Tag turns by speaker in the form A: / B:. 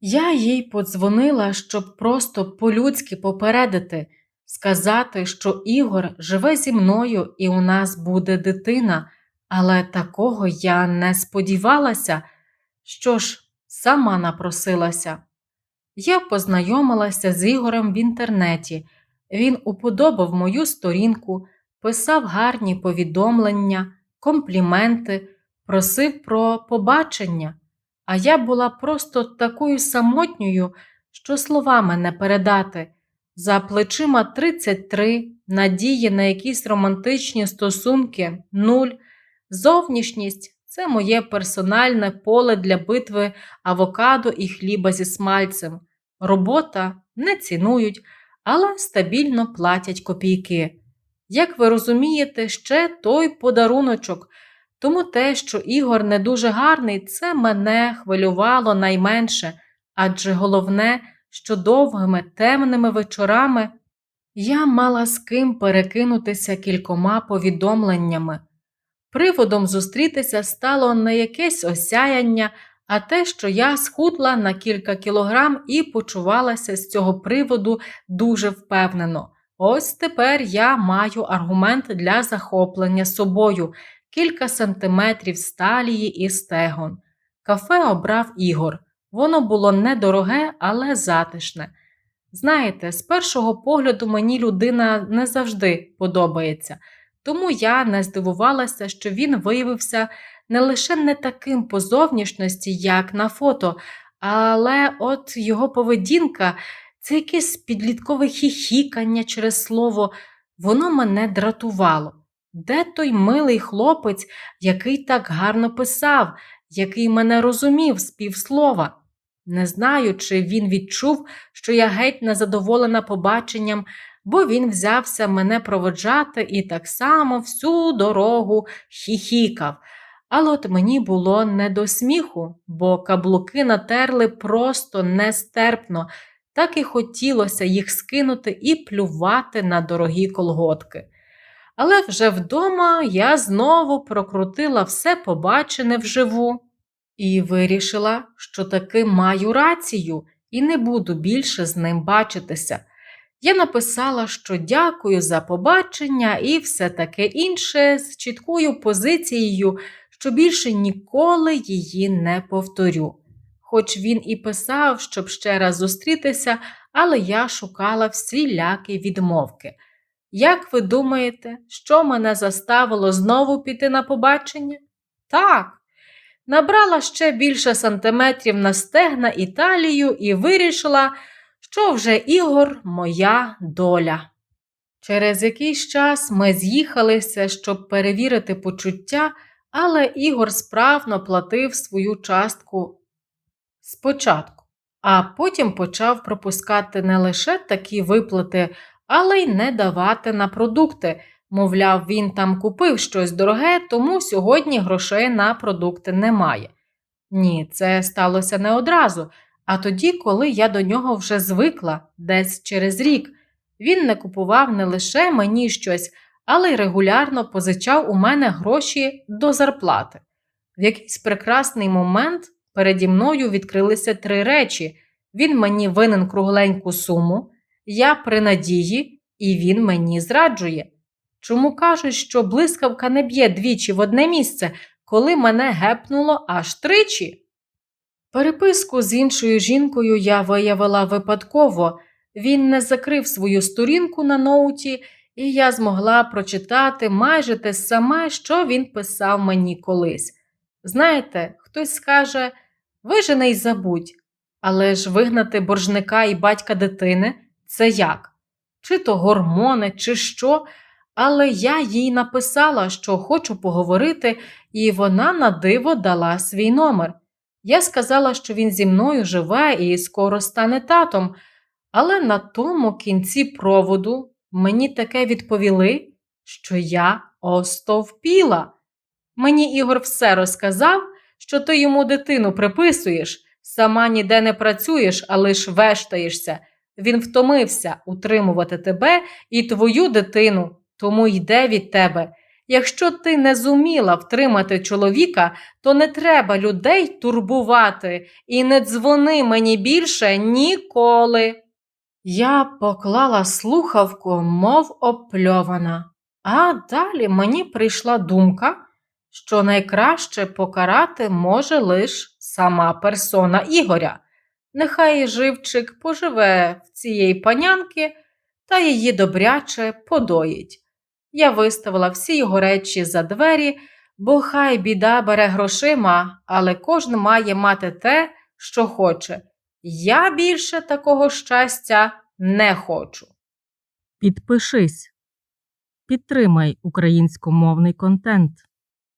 A: Я їй подзвонила, щоб просто по-людськи попередити, сказати, що Ігор живе зі мною і у нас буде дитина, але такого я не сподівалася, що ж, сама напросилася. Я познайомилася з Ігорем в інтернеті. Він уподобав мою сторінку, писав гарні повідомлення, компліменти, просив про побачення, а я була просто такою самотньою, що словами не передати. За плечима 33, надії на якісь романтичні стосунки, нуль, зовнішність це моє персональне поле для битви авокадо і хліба зі смальцем. Робота не цінують, але стабільно платять копійки. Як ви розумієте, ще той подаруночок. Тому те, що Ігор не дуже гарний, це мене хвилювало найменше, адже головне, що довгими темними вечорами я мала з ким перекинутися кількома повідомленнями. Приводом зустрітися стало не якесь осяяння, а те, що я схудла на кілька кілограм і почувалася з цього приводу дуже впевнено. Ось тепер я маю аргумент для захоплення собою кілька сантиметрів сталії і стегон. Кафе обрав Ігор. Воно було недороге, але затишне. Знаєте, з першого погляду мені людина не завжди подобається, тому я не здивувалася, що він виявився не лише не таким по зовнішності, як на фото, але от його поведінка, це якесь підліткове хіхікання через слово, воно мене дратувало. Де той милий хлопець, який так гарно писав, який мене розумів з півслова? Не знаю, чи він відчув, що я геть незадоволена побаченням, бо він взявся мене проводжати і так само всю дорогу хіхікав. Але от мені було не до сміху, бо каблуки натерли просто нестерпно, так і хотілося їх скинути і плювати на дорогі колготки. Але вже вдома я знову прокрутила все побачене вживу і вирішила, що таки маю рацію і не буду більше з ним бачитися. Я написала, що дякую за побачення і все таке інше з чіткою позицією, що більше ніколи її не повторю. Хоч він і писав, щоб ще раз зустрітися, але я шукала всілякі відмовки. Як ви думаєте, що мене заставило знову піти на побачення? Так, набрала ще більше сантиметрів на стегна і талію і вирішила, що вже Ігор моя доля. Через якийсь час ми з'їхалися, щоб перевірити почуття, але Ігор справно платив свою частку спочатку, а потім почав пропускати не лише такі виплати, але й не давати на продукти. Мовляв, він там купив щось дороге, тому сьогодні грошей на продукти немає. Ні, це сталося не одразу, а тоді, коли я до нього вже звикла, десь через рік. Він не купував не лише мені щось, але й регулярно позичав у мене гроші до зарплати. В якийсь прекрасний момент переді мною відкрилися три речі: він мені винен кругленьку суму, я при надії, і він мені зраджує. Чому кажуть, що блискавка не б'є двічі в одне місце, коли мене гепнуло аж тричі? Переписку з іншою жінкою я виявила випадково. Він не закрив свою сторінку на ноуті, і я змогла прочитати майже те саме, що він писав мені колись. Знаєте, хтось скаже вижене й забудь, але ж вигнати боржника і батька дитини це як? Чи то гормони, чи що, але я їй написала, що хочу поговорити, і вона на диво дала свій номер. Я сказала, що він зі мною живе і скоро стане татом, але на тому кінці проводу мені таке відповіли, що я остовпіла. Мені Ігор все розказав, що ти йому дитину приписуєш, сама ніде не працюєш, а лиш вештаєшся. Він втомився утримувати тебе і твою дитину, тому йде від тебе. Якщо ти не зуміла втримати чоловіка, то не треба людей турбувати і не дзвони мені більше ніколи. Я поклала слухавку, мов опльована, а далі мені прийшла думка, що найкраще покарати може лиш сама персона Ігоря. Нехай живчик поживе в цієї панянки та її добряче подоїть. Я виставила всі його речі за двері, бо хай біда бере грошима, але кожен має мати те, що хоче. Я більше такого щастя не хочу.
B: Підпишись. Підтримай українськомовний контент.